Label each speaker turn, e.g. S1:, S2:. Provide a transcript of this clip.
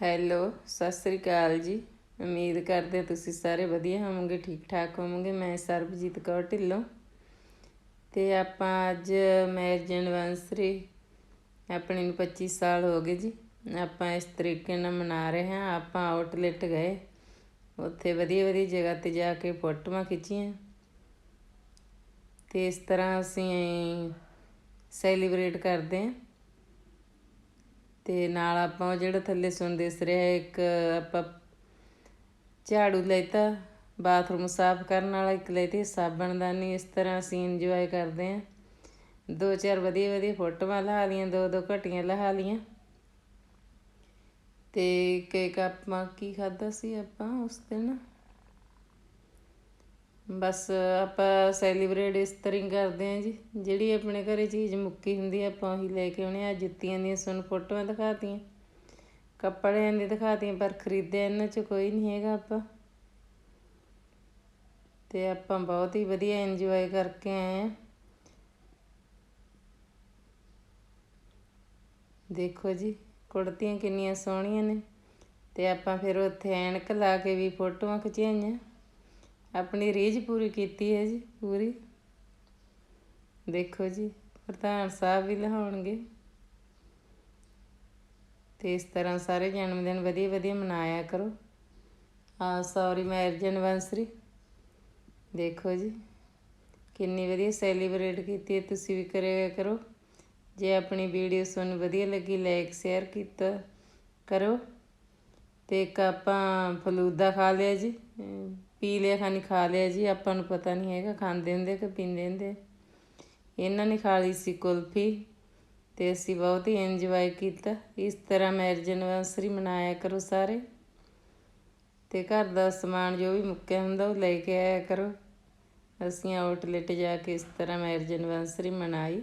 S1: Hello, Sat Sri ਅਕਾਲ ਜੀ। ਉਮੀਦ ਕਰਦੇ ਤੁਸੀਂ ਸਾਰੇ ਵਧੀਆ ਹੋਵੋਗੇ, ਠੀਕ ਠਾਕ ਹੋਵੋਗੇ। ਮੈਂ ਸਰਬਜੀਤ ਕੌਰ ਢਿੱਲੋਂ। ਤੇ ਆਪਾਂ ਅੱਜ ਮੈਰਿਜ ਐਨਵਰਸਰੀ ਆਪਣੀ ਨੂੰ 25 ਸਾਲ ਹੋ ਗਏ ਜੀ। ਆਪਾਂ ਇਸ ਤਰੀਕੇ ਨਾਲ ਮਨਾ ਰਹੇ ਹਾਂ। ਆਪਾਂ ਆਊਟਲੈਟ ਗਏ। ਉੱਥੇ ਵਧੀਆ ਵਧੀਆ ਜਗ੍ਹਾ ਤੇ ਜਾ ਕੇ ਫੋਟੋਆਂ ਖਿੱਚੀਆਂ। ਤੇ ਇਸ ਤਰ੍ਹਾਂ ਅਸੀਂ ਸੈਲੀਬ੍ਰੇਟ ਕਰਦੇ ਹਾਂ। ਤੇ ਨਾਲ ਆਪਾਂ ਉਹ ਜਿਹੜਾ ਥੱਲੇ ਸੁਣ ਦਿਸ ਰਿਹਾ ਇੱਕ ਆਪਾਂ ਝਾੜੂ ਲੈਤਾ, ਬਾਥਰੂਮ ਸਾਫ਼ ਕਰਨ ਵਾਲਾ ਇੱਕ ਲੈਤੀ ਸਾਬਣਦਾਨੀ ਇਸ ਤਰ੍ਹਾਂ ਅਸੀਂ ਇੰਜੋਏ ਕਰਦੇ ਆਂ ਦੋ ਚਾਰ ਵਧੀਆ ਵਧੀਆ ਫੋਟੋਆਂ ਲਹਾ ਲੀਆਂ ਦੋ ਦੋ ਘਟੀਆਂ ਲਹਾ ਲੀਆਂ ਤੇ ਕੇਕ ਆਪਾਂ ਕੀ ਖਾਦਾ ਸੀ ਆਪਾਂ ਉਸ ਦਿਨ? ਬਸ ਆਪਾਂ ਸੈਲੀਬ੍ਰੇਟ ਇਸ ਤਰ੍ਹਾਂ ਹੀ ਕਰਦੇ ਆਂ ਜੀ। ਜਿਹੜੀ ਆਪਣੇ ਘਰੇ ਚੀਜ਼ ਮੁੱਕੀ ਹੁੰਦੀ ਆ, ਆਪਾਂ ਉਹੀ ਲੈ ਕੇ ਆਉਣੇ ਆ। ਜੁੱਤੀਆਂ ਦੀਆਂ ਸੁਣ ਫੋਟੋਆਂ ਦਿਖਾਤੀਆਂ। ਕੱਪੜਿਆਂ ਦੀ ਦਿਖਾਤੀਆਂ, ਪਰ ਖਰੀਦਿਆ ਇਹਨਾਂ ਚ ਕੋਈ ਨਹੀਂ ਹੈਗਾ ਆਪਾਂ। ਤੇ ਆਪਾਂ ਬਹੁਤ ਹੀ ਵਧੀਆ ਇੰਜੋਏ ਕਰਕੇ ਆਏ ਆ ਦੇਖੋ ਜੀ, ਕੁੜਤੀਆਂ ਕਿੰਨੀਆਂ ਸੋਹਣੀਆਂ ਨੇ। ਤੇ ਆਪਾਂ ਫਿਰ ਉੱਥੇ ਐਨਕ ਲਾ ਕੇ ਵੀ ਫੋਟੋਆਂ ਖਿਚਾਈਆਂ। ਆਪਣੀ ਰੀਝ ਪੂਰੀ ਕੀਤੀ ਹੈ ਜੀ, ਪੂਰੀ। ਦੇਖੋ ਜੀ, ਪ੍ਰਧਾਨ ਸਾਹਿਬ ਵੀ ਲਹਾਉਣਗੇ ਤੇ ਇਸ ਤਰ੍ਹਾਂ ਸਾਰੇ ਜਨਮ ਦਿਨ ਵਧੀਆ ਵਧੀਆ ਮਨਾਇਆ ਕਰੋ। ਆ ਸੌਰੀ ਮੈਰਿਜ ਐਨਵਰਸਰੀ ਦੇਖੋ ਜੀ, ਕਿੰਨੀ ਵਧੀਆ ਸੈਲੀਬ੍ਰੇਟ ਕੀਤੀ ਹੈ, ਤੁਸੀਂ ਵੀ ਕਰਿਆ ਕਰੋ। ਜੇ ਆਪਣੀ ਵੀਡੀਓ ਤੁਹਾਨੂੰ ਵਧੀਆ ਲੱਗੀ ਲਾਈਕ ਸ਼ੇਅਰ ਕੀਤਾ ਕਰੋ। ਤੇ ਇੱਕ ਆਪਾਂ ਫਲੂਦਾ ਖਾ ਲਿਆ ਜੀ। ਪੀ ਲਿਆ, ਖਾਣੀ ਖਾ ਲਿਆ ਜੀ, ਆਪਾਂ ਨੂੰ ਪਤਾ ਨਹੀਂ ਹੈਗਾ, ਖਾਂਦੇ ਹੁੰਦੇ ਕਿ ਪੀਂਦੇ ਹੁੰਦੇ। ਇਹਨਾਂ ਨੇ ਖਾ ਲਈ ਸੀ ਕੁਲਫੀ ਤੇ ਅਸੀਂ ਬਹੁਤ ਹੀ ਇੰਜੋਏ ਕੀਤਾ। ਇਸ ਤਰ੍ਹਾਂ ਮੈਰਿਜ ਐਨਵਰਸਰੀ ਮਨਾਇਆ ਕਰੋ ਸਾਰੇ। ਤੇ ਘਰ ਦਾ ਸਮਾਨ ਜੋ ਵੀ ਮੁੱਕਿਆ ਹੁੰਦਾ ਉਹ ਲੈ ਕੇ ਆਇਆ ਕਰੋ। ਅਸੀਂ ਆਊਟਲੈਟ ਜਾ ਕੇ ਇਸ ਤਰ੍ਹਾਂ ਮੈਰਿਜ ਐਨਵਰਸਰੀ ਮਨਾਈ।